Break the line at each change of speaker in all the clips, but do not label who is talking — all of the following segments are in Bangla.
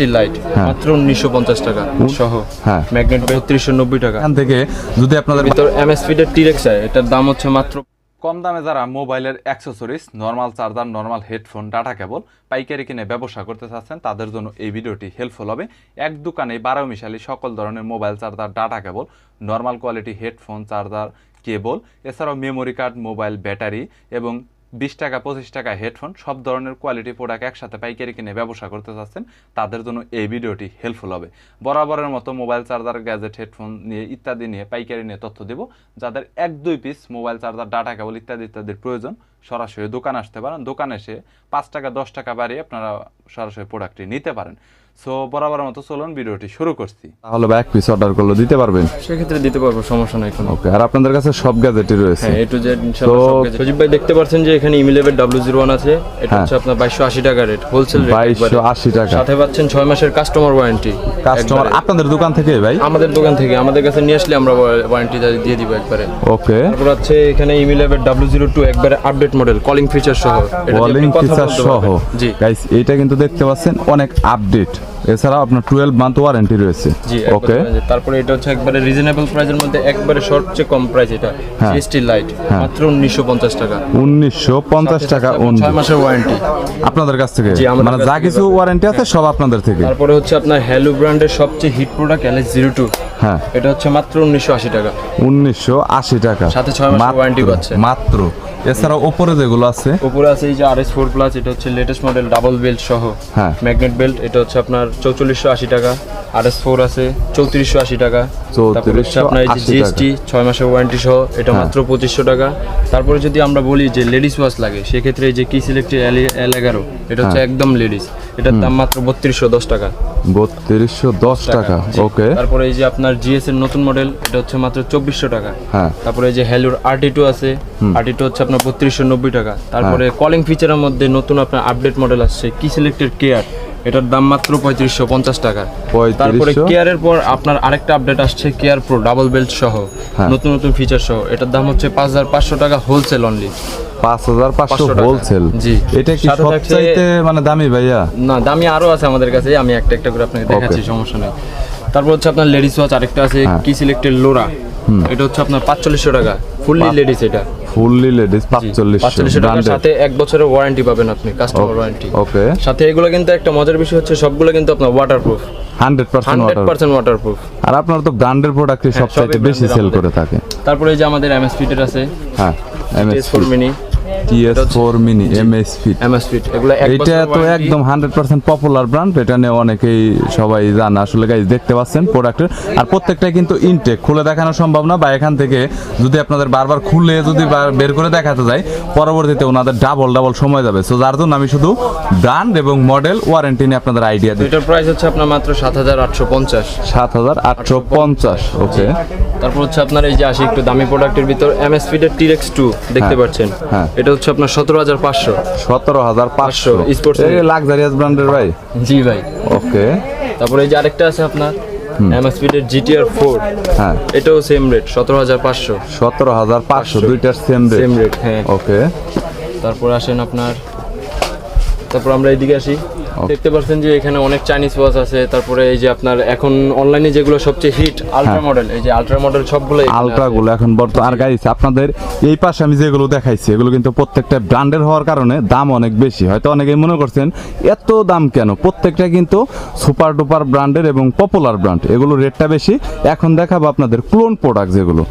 স্টিল লাইট
হ্যাঁ।
মাত্র উনিশশো পঞ্চাশ টাকা সহ
হ্যাঁ।
ম্যাগনেট বত্রিশশো নব্বই টাকা
এখান থেকে যদি আপনাদের
ভিতর এমএসপিডের টিরেক্স এটার দাম হচ্ছে মাত্র
কম দামে যারা মোবাইলের accessories normal charger normal headphone data cable পাইকারি কিনে ব্যবসা করতে চাচ্ছেন তাদের জন্য এই ভিডিওটি হেল্পফুল হবে এক দোকানে বারো মিশালি সকল ধরনের mobile charger data cable normal quality headphone charger cable এছাড়াও মেমোরি কার্ড মোবাইল ব্যাটারি এবং বিশ টাকা, পঁচিশ টাকা হেডফোন সব ধরনের কোয়ালিটি প্রোডাক্ট একসাথে পাইকারি কিনে ব্যবসা করতে চাচ্ছেন, তাদের জন্য এই ভিডিওটি হেল্পফুল হবে। বরাবরের মতো মোবাইল চার্জার গ্যাজেট হেডফোন নিয়ে ইত্যাদি নিয়ে পাইকারি নিয়ে তথ্য দেব। যাদের এক, দুই piece mobile charger data cable ইত্যাদি, ইত্যাদির প্রয়োজন, সরাসরি দোকান আসতে পারেন। দোকানে এসে পাঁচ টাকা, দশ টাকা বাড়িয়ে আপনারা সরাসরি প্রোডাক্টটি নিতে পারেন। সো বরাবরের মতো চলুন ভিডিওটি শুরু করছি। তাহলে এক পিস অর্ডার করলে দিতে পারবেন?
সেক্ষেত্রে দিতে পারব সমস্যা নাই কোনো।
ওকে আর আপনাদের কাছে সব গ্যাজেটই রয়েছে।
হ্যাঁ এ টু জেড
তো-
সজিব ভাই দেখতে পাচ্ছেন যে এখানে ইমিলেভের ডাব্লিউ জিরো ওয়ান আছে। এটা
হ্যাঁ।
হচ্ছে আপনার বাইশশো আশি টাকা রেট হোলসেল রেট
বাইশশো আশি টাকা।
সাথে পাচ্ছেন ছয় মাসের কাস্টমার ওয়ারেন্টি
কাস্টমার আপনাদের দোকান থেকে ভাই?
আমাদের দোকান থেকে আমাদের কাছে নিয়ে আসলে আমরা ওয়ারেন্টি দিয়ে দিব একবারে।
ওকে।
তারপর আছে এখানে ইমিলেভের ডাব্লিউ জিরো টু একবারে আপডেট মডেল কলিং ফিচার সহ। এটা
কলিং ফিচার সহ।
জি।
গাইস এইটা কিন্তু দেখতে পাচ্ছেন অনেক আপডেট এছাড়াও আপনার টুয়েলভ মান্থ ওয়ারেন্টি রয়েছে। ওকে
তারপরে এটা হচ্ছে একবারে রিজনেবল প্রাইসের মধ্যে একবারে সবচেয়ে কম প্রাইস এটা।
হ্যাঁ।
জিএসটি লাইট মাত্র উনিশশো পঞ্চাশ টাকা।
উনিশশো পঞ্চাশ টাকা উন-
ছয় মাসের ওয়ারেন্টি
আপনাদের কাছ থেকে? মানে যা কিছু ওয়ারেন্টি আছে সব আপনাদের থেকে?
তারপরে হচ্ছে আপনার হ্যালো ব্র্যান্ডের সবচেয়ে hit product LS zero two
হ্যাঁ।
এটা হচ্ছে মাত্র উনিশশো আশি টাকা।
উনিশশো আশি টাকা।
সাথে ছয় মাসের
মাত্র-
warranty পাচ্ছে।
মাত্র। এছাড়া উপরে যেগুলো আছে?
উপরে আছে এই যে আর এস ফোর প্লাস এটা হচ্ছে লেটেস্ট মডেল ডাবল বেল্ট সহ
হ্যাঁ।
ম্যাগনেট বেল্ট এটা হচ্ছে আপনার চৌচল্লিশশো আশি টাকা আর এস ফোর আছে চৌত্রিশশো আশি টাকা। তারপরে হচ্ছে আপনার এই যে জিএসটি ছয় মাসের ওয়ারেন্টি সহ এটা
হ্যাঁ।
মাত্র পঁচিশশো টাকা। তারপরে যদি আমরা বলি যে লেডিস ওয়াচ লাগে সেক্ষেত্রে এই যে কি সিলেক্টেড এল এগারো এটা হচ্ছে
হ্যাঁ।
একদম লেডিস এটার দাম মাত্র বত্রিশশো দশ টাকা।
বত্রিশশো দশ টাকা। ওকে।
তারপরে এই যে আপনার জিএস এর নতুন মডেল এটা হচ্ছে মাত্র চব্বিশশো টাকা।
হ্যাঁ।
তারপরে এই যে হ্যালোর আরটি টু আছে আরটি টু হচ্ছে আপনার বত্রিশশো নব্বই টাকা। তারপরে
হ্যাঁ।
কলিং ফিচারের মধ্যে নতুন আপনার আপডেট মডেল আসছে কি সিলেক্টেড কেয়ার এটার দাম মাত্র পঁয়ত্রিশশো পঞ্চাশ টাকা। তারপরে কেয়ারের পর আপনার আরেকটা আপডেট আসছে কেয়ার প্রো ডাবল বেল্ট সহ
হ্যাঁ।
নতুন নতুন ফিচার সহ। এটার দাম হচ্ছে পাঁচ হাজার পাঁচশো টাকা হোলসেল অনলি
পাঁচ হাজার পাঁচশো
টাকা।
হোলসেল
জি।
এটা কি সবচাইতে মানে দামি ভাইয়া?
না দামি আরও আছে আমাদের কাছে আমি একটা একটা করে আপনাকে দেখাচ্ছি সমস্যা নেই। তারপর হচ্ছে আপনার লেডিস ওয়াচ আরেকটা আছে। কি সিলেক্টেড লোরা এটা হচ্ছে আপনার পাঁচচল্লিশশো টাকা ফুললি লেডিস এটা।
ফুললি লেডিস পাঁচচল্লিশশো
পাঁচচল্লিশশো টাকার সাথে এক বছরের ওয়ারেন্টি পাবেন আপনি কাস্টমার ওয়ারেন্টি
ওকে
সাথে এগুলো কিন্তু একটা মজার বিষয় হচ্ছে সবগুলো কিন্তু আপনার waterproof
hundred percent
hundred
water
percent waterproof
আর আপনারা তো ব্র্যান্ডের প্রোডাক্টই সবচাইতে বেশি সেল করে থাকে।
তারপরে এই যে আমাদের এমএসপি ফিটের আছে।
হ্যাঁ MS
four mini
TS four mini MS fit
MS fit এগুলো এক
তো একদম হান্ড্রেড পার্সেন্ট পপুলার ব্র্যান্ড এটা নিয়ে অনেকেই সবাই জানে। আসলে গাইজ দেখতে পাচ্ছেন প্রোডাক্টের আর প্রত্যেকটাই কিন্তু ইনটেক খুলে দেখানো সম্ভব না। বা এখান থেকে যদি আপনাদের বারবার খুলে যদি বের করে দেখাতে যায় পরবর্তীতে ওনাদের ডাবল ডাবল সময় যাবে। সো যার জন্য আমি শুধু ব্র্যান্ড এবং মডেল ওয়ারেন্টি নিয়ে আপনাদের আইডিয়া দিই
এটার প্রাইস হচ্ছে আপনার মাত্র সাত হাজার আটশো পঞ্চাশ।
সাত হাজার আটশো পঞ্চাশ ওকে
তারপর হচ্ছে আপনার এই যে আসি একটু দামি প্রোডাক্টের ভিতর এমএস ফিটের টিরেক্স টু দেখতে
হ্যাঁ,
পাচ্ছেন?
হ্যাঁ।
এটা হচ্ছে আপনার সতেরো হাজার পাঁচশো।
সতেরো হাজার পাঁচশো।
500, sports
এই লাক্সারিয়াস ব্র্যান্ডের ভাই।
জি ভাই।
ওকে
তারপরে এই যে আরেকটা আছে আপনার এমএস ফিটের জিটিআর ফোর
হ্যাঁ।
এটাও সেম রেট সতেরো হাজার পাঁচশো।
সতেরো হাজার পাঁচশো দুইটার সেম
সেম
রেট
রেট হ্যাঁ।
ওকে
তারপর আসেন আপনার তারপর আমরা এইদিকে আসি। দেখতে পাচ্ছেন যে এখানে অনেক চাইনিজ ওয়াচ আছে তারপরে এই যে আপনার এখন অনলাইনে যেগুলো সবচেয়ে হিট আলট্রা মডেল এই যে আলট্রা মডেল সবগুলো
আলট্রা গুলো এখন বর্তমান আর গাইস আপনাদের এই পাশে আমি যেগুলো দেখাইছি এগুলো কিন্তু প্রত্যেকটা ব্র্যান্ডের হওয়ার কারণে দাম অনেক বেশি। হয়তো অনেকেই মনে করছেন এত দাম কেন? প্রত্যেকটা কিন্তু সুপার ডুপার ব্র্যান্ডের এবং পপুলার ব্র্যান্ড এগুলো রেটটা বেশি। এখন দেখাবো আপনাদের ক্লোন প্রোডাক্ট যেগুলো।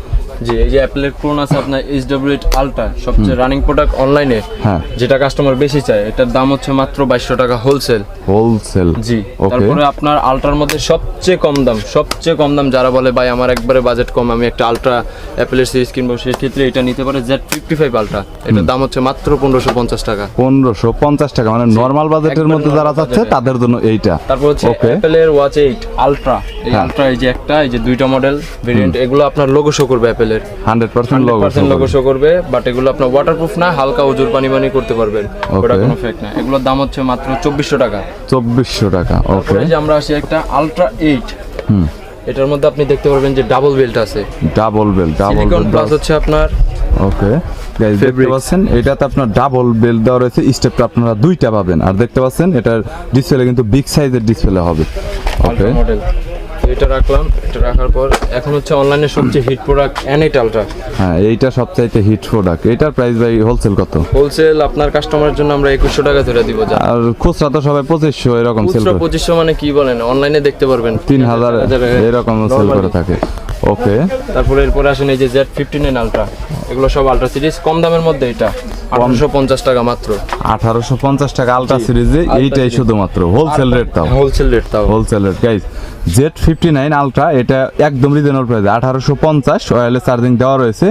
জি এই যে অ্যাপেলের ক্লোন আছে আপনার এইচ ডাব্লিউ এইট আলট্রা সবচেয়ে রানিং প্রোডাক্ট অনলাইনে
হ্যাঁ।
যেটা কাস্টমার বেশি চায় এটার দাম হচ্ছে মাত্র বাইশশো টাকা হোলসেল
হোলসেল
জি তারপরে আপনার আলট্রার মধ্যে সবচেয়ে কম দাম সবচেয়ে কম দাম যারা বলে ভাই আমার একবারে বাজেট কম আমি একটা আলট্রা অ্যাপেলের সিরিজ কিনবো সেক্ষেত্রে এটা নিতে পারে জেড ফিফটি ফাইভ আলট্রা এটার দাম হচ্ছে মাত্র পনেরোশো পঞ্চাশ টাকা।
পনেরোশো পঞ্চাশ টাকা মানে নর্মাল বাজেটের মধ্যে যারা চাচ্ছে তাদের জন্য এইটা।
তারপর হচ্ছে অ্যাপেলের ওয়াচ এইট আলট্রা এই
হ্যাঁ।
আলট্রা এই যে একটা এই যে দুইটা মডেল ভেরিয়েন্ট এগুলো আপনার লোগো শো করবে অ্যাপেলের
hundred percent logo
percent show করবে। বাট এগুলো আপনার ওয়াটারপ্রুফ না হালকা উজুর পানি পানি করতে পারবেন। ওটা কোনো ফেক না। এগুলোর দাম হচ্ছে মাত্র চব্বিশশো টাকা।
চব্বিশশো টাকা ওকে
যে আমরা আসি একটা আলট্রা এইট এটার মধ্যে আপনি দেখতে পারবেন যে ডাবল বেল্ট আছে।
ডাবল বেল ডাবল
প্লাস হচ্ছে আপনার
ওকে গাইস দেখতে পাচ্ছেন এটাতে আপনার ডাবল বেল্ট দেওয়া রয়েছে স্টেপটা আপনারা দুইটা পাবেন। আর দেখতে পাচ্ছেন এটার ডিসপ্লে কিন্তু বিগ সাইজের ডিসপ্লে হবে। ওকে
মডেল এটা রাখলাম এটা রাখার পর এখন হচ্ছে অনলাইনে সবচেয়ে হিট প্রোডাক্ট এনএইট আলট্রা
হ্যাঁ এইটা সবচাইতে হিট প্রোডাক্ট এটার প্রাইস ভাই হোলসেল কত?
হোলসেল আপনার কাস্টমারের জন্য আমরা একুশশো টাকা ধরে দিব যা।
আর খুচরা তো সবাই পঁচিশশো এরকম সেল করে।
পঁচিশশো মানে কি বলেন? অনলাইনে দেখতে পারবেন।
তিন হাজার এরকম সেল করে থাকে। ওকে
তারপরে এরপরে আসেন এই যে জেড ফিফটি নাইন আলট্রা এগুলো সব আলট্রা সিরিজ কম দামের মধ্যে এটা। আঠারোশো পঞ্চাশ টাকা মাত্র।
আঠারোশো পঞ্চাশ টাকা আলট্রা সিরিজে এইটাই শুধুমাত্র হোলসেল রেট তাও
হোলসেল রেট তাও
wholesale rate guys Z fifty nine ultra এটা একদম রিজনেবল প্রাইস আঠারোশো পঞ্চাশ ওয়ারলেস চার্জিং দেওয়া রয়েছে।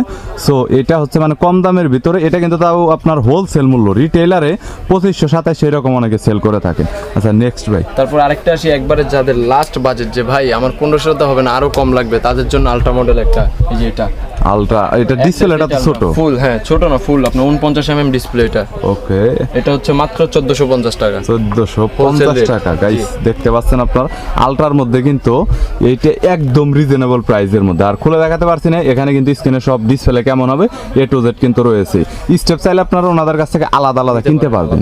সো এটা হচ্ছে মানে কম দামের ভিতরে এটা কিন্তু তাও আপনার হোলসেল মূল্য। রিটেলারে পঁচিশশো সাতাশ এরকম অনেকে সেল করে থাকে। আচ্ছা নেক্সট ভাই।
তারপর আরেকটা আসি একবারে যাদের লাস্ট বাজেট যে ভাই আমার পনেরোশোতে হবে না আরও কম লাগবে তাদের জন্য আলট্রা মডেল একটা এই যে এটা।
আলট্রা এটা ডিসপ্লেটা তো ছোট।
ফুল হ্যাঁ ছোট না ফুল আপনার উনপঞ্চাশ এমএম ডিসপ্লে এটা।
ওকে।
এটা হচ্ছে মাত্র চোদ্দশো পঞ্চাশ টাকা।
চোদ্দশো পঞ্চাশ
rate,
টাকা গাইস দেখতে পাচ্ছেন আপনার? আলট্রার মধ্যে কিন্তু এইটা একদম রিজনেবল প্রাইসের মধ্যে। আর খুলে দেখাতে পারছি না এখানে কিন্তু স্ক্রিনে সব ডিসপ্লে কেমন হবে এ টু জেড কিন্তু রয়েছে। স্টেপ চাইলে আপনারা ওনাদের কাছ থেকে আলাদা আলাদা কিনতে পারবেন।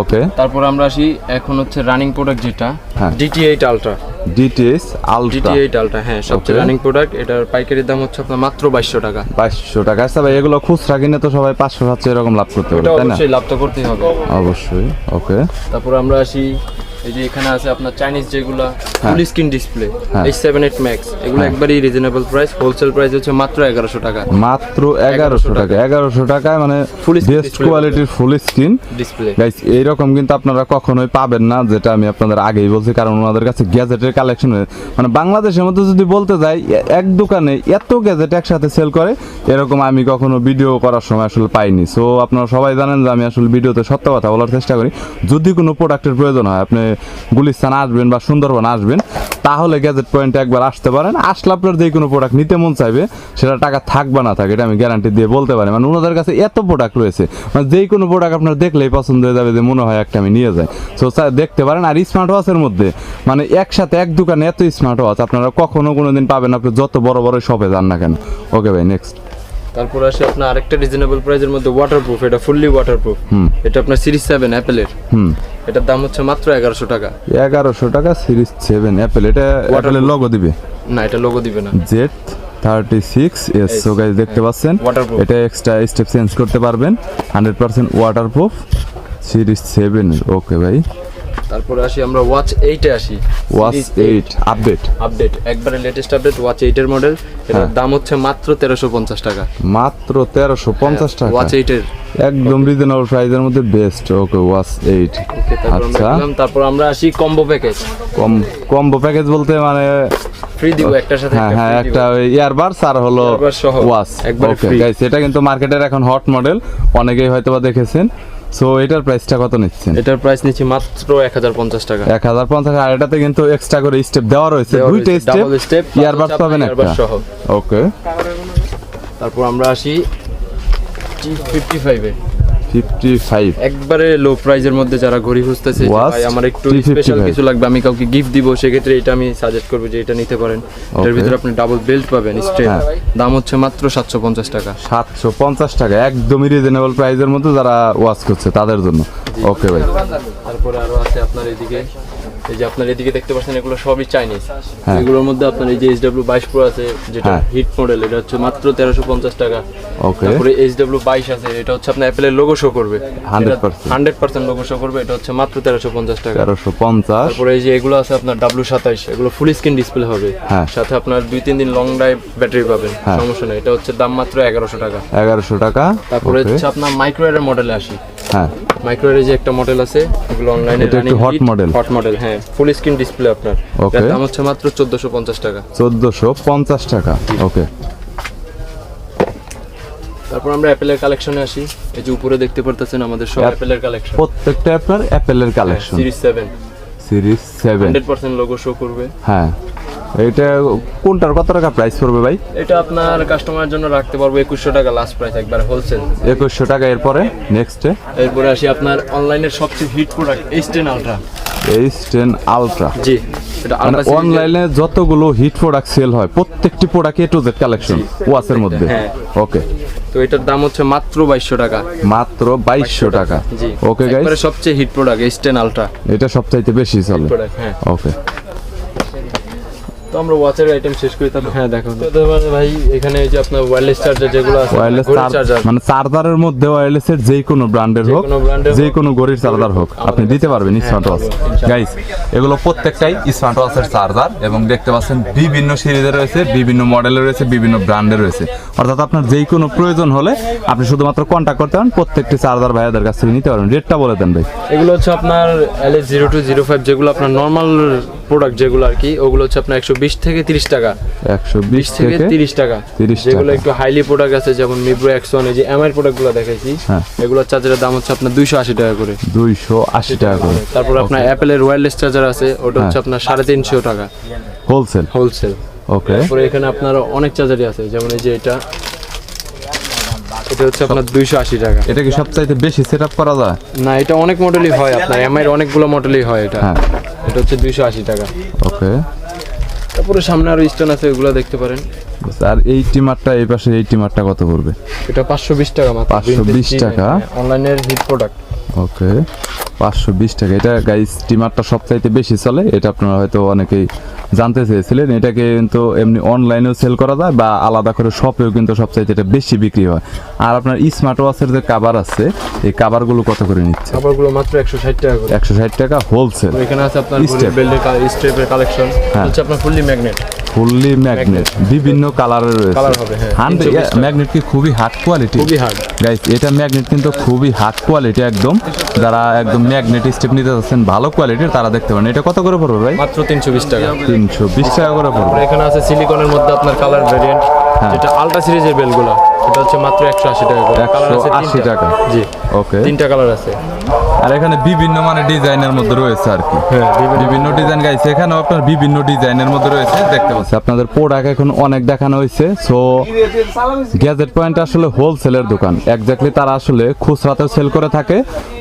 ওকে
তারপর আমরা আসি এখন হচ্ছে রানিং প্রোডাক্ট যেটা
হ্যাঁ।
DT eight ultra
DTS ultra
DT eight ultra হ্যাঁ সবচেয়ে রানিং প্রোডাক্ট এটার পাইকারি দাম হচ্ছে আপনার মাত্র বাইশশো টাকা।
বাইশশো টাকা। আচ্ছা ভাই এগুলো খুচরা কিনে তো সবাই পাঁচশো সাতশো এরকম লাভ করতে
পারে
তাই না?
অবশ্যই লাভ তো করতেই হবে।
অবশ্যই ওকে
তারপর আমরা আসি এই যে এখানে আছে আপনার চাইনিজ যেগুলা। Full screen display. H seven eight max এগুলো
হ্যাঁ।
একবারই রিজনেবল প্রাইস হোলসেল প্রাইস হচ্ছে মাত্র এগারোশো টাকা।
মাত্র এগারোশো টাকা। এগারোশো টাকায় মানে
screen
বেস্ট কোয়ালিটির ফুল স্ক্রিন
ডিসপ্লে
গাইস এইরকম কিন্তু আপনারা কখনোই পাবেন না যেটা আমি আপনাদের আগেই বলছি কারণ ওনাদের কাছে গ্যাজেটের কালেকশন মানে বাংলাদেশের মধ্যে যদি বলতে যাই এক দোকানে এত গ্যাজেট একসাথে সেল করে এরকম আমি কখনো ভিডিও করার সময় আসলে পাইনি। সো আপনারা সবাই জানেন যে আমি আসলে ভিডিওতে সত্য কথা বলার চেষ্টা করি। যদি কোনো প্রোডাক্টের প্রয়োজন হয় আপনি গুলিস্তান আসবেন বা সুন্দরবন আসবেন, তাহলে গ্যাজেট পয়েন্টে একবার আসতে পারেন। আসলে আপনার যে কোনো প্রোডাক্ট নিতে মন চাইবে, সেটা টাকা থাকবে না থাকে, এটা আমি গ্যারান্টি দিয়ে বলতে পারি। মানে ওনাদের কাছে এত প্রোডাক্ট রয়েছে মানে যেই কোনো প্রোডাক্ট আপনার দেখলেই পছন্দ হয়ে যাবে যে মনে হয় একটা আমি নিয়ে যাই। সো দেখতে পারেন, আর স্মার্ট ওয়াচের মধ্যে মানে একসাথে এক দোকানে এত স্মার্ট ওয়াচ আপনারা কখনো কোনো দিন পাবেন আপনি যত বড় বড় শপে যান না কেন। ওকে ভাই নেক্সট
তারপর আসে আপনার আরেকটা রিজনেবল প্রাইসের মধ্যে ওয়াটারপ্রুফ এটা ফুললি ওয়াটারপ্রুফ এটা আপনার সিরিজ সেভেন অ্যাপেলের
হুম।
এটার দাম হচ্ছে মাত্র এগারোশো টাকা।
এগারোশো টাকা সিরিজ সেভেন অ্যাপেল এটা অ্যাপেলের লগো দিবে?
না এটা লোগো দিবে না।
Z thirty six S so guys দেখতে পাচ্ছেন?
Waterproof.
এটা এক্সট্রা স্টেপ চেঞ্জ করতে পারবেন। Hundred percent waterproof series seven okay ভাই।
তারপরে আসি আমরা ওয়াচ এইটে আসি।
ওয়াচ এইট আপডেট
আপডেট একবারে লেটেস্ট আপডেট ওয়াচ এইটের মডেল এটার
হ্যাঁ।
দাম হচ্ছে মাত্র তেরোশো পঞ্চাশ টাকা।
মাত্র তেরোশো পঞ্চাশ টাকা।
ওয়াচ এইটের
একদম রিজনেবল প্রাইসের মধ্যে বেস্ট ওকে ওয়াচ এইট আচ্ছা।
তারপর আমরা আসি কম্বো প্যাকেজ
কম কম্বো প্যাকেজ বলতে মানে
ফ্রি দিব একটার সাথে
হ্যাঁ হ্যাঁ একটা ইয়ারবাডস আর হলো ওয়াচ
একবারে
ওকে
free।
গাইস এটা কিন্তু মার্কেটের এখন হট মডেল অনেকেই হয়তোবা দেখেছেন। সো এটার প্রাইসটা কত নিচ্ছেন?
এটার প্রাইস নিচ্ছি মাত্র 1050 টাকা।
1050 আর এটাতে কিন্তু এক্সট্রা করে স্টেপ দেওয়া রয়েছে। দুইটা স্টেপ স্টেপ
ইয়ারবাস
পাবেন একটা। ওকে
তারপর আমরা আসি টি 55
এ 55
একবারে লো প্রাইজের মধ্যে যারা ঘড়ি খুঁজতেছে ভাই আমার একটু স্পেশাল কিছু লাগবে আমি কাউকে গিফট দিব সেক্ষেত্রে এটা আমি সাজেস্ট করব যে এটা নিতে পারেন।
এর
ভিতরে আপনি ডাবল বেল্ট পাবেন হ্যাঁ। স্ট্রেট
হ্যাঁ।
দাম হচ্ছে মাত্র 750 টাকা।
750 টাকা একদমই রিজনেবল প্রাইজের মধ্যে যারা ওয়াচ করছে তাদের জন্য। ওকে ভাই।
তারপরে আরও আছে আপনার এদিকে। এই যে আপনার এদিকে দেখতে পাচ্ছেন এগুলো সবই চাইনিজ
হ্যাঁ।
এগুলোর মধ্যে আপনার এই যে এইচ ডাব্লিউ বাইশ প্রো আছে যেটা
হ্যাঁ।
হিট মডেল এটা হচ্ছে মাত্র তেরোশো পঞ্চাশ টাকা।
ওকে
তারপরে এইচ ডাব্লিউ বাইশ আছে এটা হচ্ছে আপনার অ্যাপেলের লোগো শো করবে। Hundred percent. লোগো শো করবে এটা হচ্ছে মাত্র তেরোশো পঞ্চাশ টাকা।
তেরোশো পঞ্চাশ।
তারপরে এই যে এগুলো আছে আপনার ডাব্লু সাতাইশ এগুলো ফুল স্ক্রিন ডিসপ্লে হবে।
হ্যাঁ।
সাথে আপনার দুই তিন দিন লং ড্রাইভ ব্যাটারি পাবেন
হ্যাঁ।
সমস্যা নেই। এটা হচ্ছে দাম মাত্র এগারোশো টাকা।
এগারোশো টাকা।
তারপরে হচ্ছে আপনার মাইক্রোয়ারের মডেলে আসি।
হ্যাঁ।
মাইক্রোওয়েভের যে একটা মডেল আছে এগুলো অনলাইনে
hot model।
হট মডেল হ্যাঁ। ফুল স্ক্রিন ডিসপ্লে আপনার। ওকে দাম হচ্ছে মাত্র 1450 টাকা।
চোদ্দোশো পঞ্চাশ টাকা ওকে
তারপর আমরা অ্যাপেলের কালেকশনে আসি। এই যে উপরে দেখতে পারতেছেন আমাদের সব অ্যাপেলের কালেকশন
প্রত্যেকটা আপনার অ্যাপেলের collection
series 7
series seven
100% logo show করবে।
হ্যাঁ। এটা কোনটার কত টাকা প্রাইস পড়বে ভাই?
এটা আপনার কাস্টমারের জন্য রাখতে পারব 2100 টাকা লাস্ট প্রাইস একবার হোলসেল
একুশশো টাকা এরপরে নেক্সটে
এরপরে আসি আপনার অনলাইনের সবচেয়ে hit product H ten ultra
H ten ultra
জি
অনলাইনে যতগুলো হিট প্রোডাক্ট সেল হয় প্রত্যেকটি product A to Z collection ওয়াচের মধ্যে।
হ্যাঁ।
ওকে
তো এটার দাম হচ্ছে মাত্র বাইশশো টাকা।
মাত্র বাইশশো টাকা। ওকে গাইস
সবচেয়ে hit product H ten ultra
এটা সবচাইতে বেশি চলে।
হ্যাঁ।
ওকে
তো আমরা ওয়াচের আইটেম শেষ করি তারপর হ্যাঁ দেখো। তো মানে ভাই এখানে এই যে আপনার ওয়্যারলেস চার্জার যেগুলো আছে
ওয়্যারলেস
চার্জার
মানে চার্জারের মধ্যে ওয়্যারলেস এর যে কোনো ব্র্যান্ডের হোক যে কোনো গড়ির চার্জার হোক আপনি দিতে পারবেন স্মার্ট ওয়াচ গাইস এগুলো প্রত্যেকটাই স্মার্ট ওয়াচের চার্জার এবং দেখতে পাচ্ছেন বিভিন্ন সিরিজের রয়েছে বিভিন্ন মডেলের রয়েছে বিভিন্ন ব্র্যান্ডের রয়েছে। অর্থাৎ আপনার যেই কোনো প্রয়োজন হলে আপনি শুধুমাত্র কন্ট্যাক্ট করতে পারেন প্রত্যেকটি চার্জার ভাইয়াদের কাছ থেকে নিতে পারবেন। রেটটা বলে দেন ভাই।
এগুলো হচ্ছে আপনার LS zero two zero five যেগুলো আপনার নর্মাল প্রোডাক্ট যেগুলো আর কি ওগুলো হচ্ছে আপনার একশো বিশ থেকে তিরিশ টাকা।
একশো বিশ
থেকে তিরিশ টাকা।
30
যেগুলো একটু হাইলি প্রোডাক্ট আছে যেমন মিব্রো এক্সন এই যে এমআই প্রোডাক্টগুলো দেখাইছি
হ্যাঁ।
এগুলোর চার্জারের দাম হচ্ছে আপনার দুইশো আশি টাকা করে।
দুইশো আশি টাকা করে।
তারপর আপনার অ্যাপেলের ওয়্যারলেস চার্জার আছে ওটা হচ্ছে আপনার সাড়ে তিনশো টাকা।
হোলসেল
হোলসেল
ওকে
তারপরে এখানে আপনার অনেক চার্জারই আছে যেমন এই যে এটা। এটা হচ্ছে আপনার দুইশো আশি টাকা।
এটা কি সবচাইতে বেশি সেট আপ করা যায়?
না এটা অনেক মডেলই হয় আপনার এমআই এর অনেকগুলো মডেলই হয় এটা।
হ্যাঁ।
এটা হচ্ছে দুইশো আশি টাকা।
ওকে।
তারপরে সামনে আরও স্টোন আছে ওগুলো দেখতে পারেন।
আর এই টিমারটা এই পাশে এই টিমারটা কত পড়বে?
এটা পাঁচশো বিশ টাকা মাত্র।
520 টাকা?
অনলাইনের হিট প্রোডাক্ট
ওকে পাঁচশো বিশ টাকা। এটা গাইস স্টিমারটা সবচাইতে বেশি চলে। এটা আপনারা হয়তো অনেকেই জানতে চেয়েছিলেন। এটাকে কিন্তু এমনি অনলাইনেও সেল করা যায় বা আলাদা করে শপেও কিন্তু সবচাইতে এটা বেশি বিক্রি হয়। আর আপনার স্মার্ট ওয়াচের যে কাভার আছে এই কাভারগুলো কত করে নিচ্ছে?
খাবারগুলো মাত্র একশো ষাট টাকা
একশো ষাট টাকা হোলসেল
এখানে আছে আপনার. বেল্টের স্টেপের কালেকশন। হচ্ছে আপনার ফুললি ম্যাগনেট
ফুললি ম্যাগনেট বিভিন্ন কালারের রয়েছে. ম্যাগনেট কি খুবই হার্ড কোয়ালিটি গাইস এটা ম্যাগনেট কিন্তু খুবই হার্ড কোয়ালিটি একদম। যারা একদম ম্যাগনেট স্টেপ নিতে যাচ্ছেন ভালো কোয়ালিটির তারা দেখতে পারেন। এটা কত করে পড়বে ভাই?
মাত্র তিনশো বিশ টাকা।
তিনশো বিশ টাকা করে পড়বে।
এখানে আছে সিলিকনের মধ্যে আপনার কালার ভেরিয়েন্ট। যেটা আলট্রা সিরিজের বেলগুলো এটা হচ্ছে মাত্র একশো আশি টাকা করে। কালার আছে
180 টাকা।
জি।
ওকে
তিনটা কালার আছে।
আর এখানে বিভিন্ন মানে ডিজাইনের মধ্যে রয়েছে আর কি।
হ্যাঁ বিভিন্ন
বিভিন্ন ডিজাইন গাইছে এখানেও আপনার বিভিন্ন ডিজাইনের মধ্যে রয়েছে দেখতে পাচ্ছি আপনাদের প্রোডাক্ট এখন অনেক দেখানো হয়েছে সো গ্যাজেট পয়েন্ট আসলে হোলসেলের দোকান। এক্স্যাক্টলি তারা আসলে খুচরাতে সেল করে থাকে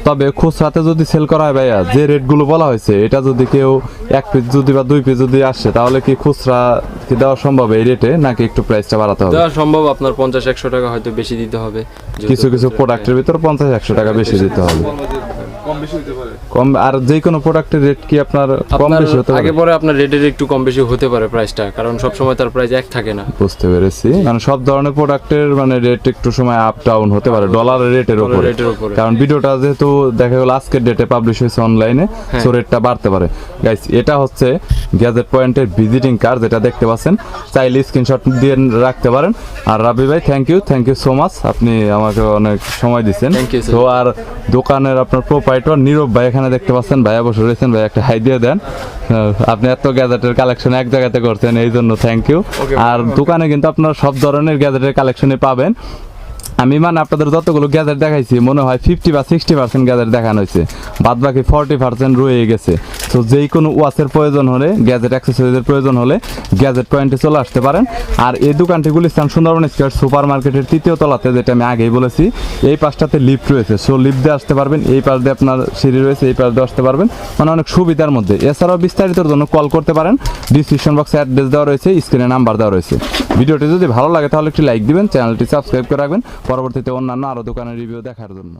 তবে খুচরাতে যদি সেল করা হয় ভাইয়া যে রেটগুলো বলা হয়েছে এটা যদি কেউ এক পিস যদি বা দুই পিস যদি আসে তাহলে কি খুচরা কি দেওয়া সম্ভব এই রেটে নাকি একটু প্রাইসটা বাড়াতে হবে?
দেওয়া সম্ভব আপনার পঞ্চাশ একশো টাকা হয়তো বেশি দিতে হবে।
কিছু কিছু প্রোডাক্টের ভিতর পঞ্চাশ একশো টাকা বেশি দিতে হবে। কম আর যে কোনো প্রোডাক্টের রেট কি আপনার কম
আপনার
বেশি হতে পারে?
আগে পরে আপনার রেটের একটু কম বেশি হতে পারে প্রাইসটা কারণ সব সময় তার প্রাইস এক থাকে না।
বুঝতে পেরেছি। মানে সব ধরনের প্রোডাক্টের মানে রেট একটু সময় আপ ডাউন হতে পারে ডলারের রেটের উপরে। কারণ ভিডিওটা যেহেতু দেখা গেল আজকের ডেটে পাবলিশ হয়েছে অনলাইনে। সো রেটটা বাড়তে পারে। গাইস এটা হচ্ছে গ্যাজেট পয়েন্টের ভিজিটিং কার্ড যেটা দেখতে পাচ্ছেন। চাইলে স্ক্রিনশট দিয়ে রাখতে পারেন। আর রাবি ভাই thank you thank you so much আপনি আমাকে অনেক সময়
you,
তো আর দোকানের আপনার প্রোপাইটর নীরব ভাই এখানে দেখতে পাচ্ছেন ভাইয়া বসে রয়েছেন। ভাই একটা হাই দিয়ে দেন। আপনি এত গ্যাজেটের কালেকশন এক জায়গাতে করছেন এই জন্য থ্যাংক ইউ আর দোকানে কিন্তু আপনারা সব ধরনের গ্যাজেটের কালেকশনই পাবেন। আমি মানে আপনাদের যতগুলো গ্যাজেট দেখাইছি, মনে হয় ফিফটি বা সিক্সটি পার্সেন্ট গ্যাজেট দেখানো হয়েছে। বাদ বাকি ফর্টি পার্সেন্ট রয়ে গেছে। তো যেই কোনো ওয়াচের প্রয়োজন হলে গ্যাজেট অ্যাক্সেসরিজের প্রয়োজন হলে গ্যাজেট পয়েন্টে চলে আসতে পারেন। আর এই দোকানটি গুলিস্তান সুন্দরবন স্কোয়ার সুপার মার্কেটের তৃতীয় তলাতে, যেটা আমি আগেই বলেছি, এই পাশটাতে লিফট রয়েছে। সো লিফট দিয়ে আসতে পারবেন, এই পাশ দিয়ে আপনার সিঁড়ি রয়েছে, এই পাশ দিয়ে আসতে পারবেন। মানে অনেক সুবিধার মধ্যে। এছাড়াও বিস্তারিতর জন্য কল করতে পারেন। ডিসক্রিপশন বক্সে অ্যাড্রেস দেওয়া রয়েছে স্ক্রিনে নাম্বার দেওয়া রয়েছে। ভিডিওটি যদি ভালো লাগে, তাহলে একটি লাইক দিবেন চ্যানেলটি সাবস্ক্রাইব করে রাখবেন। পরবর্তীতে অন্যান্য আরও দোকানের রিভিউ দেখার জন্য।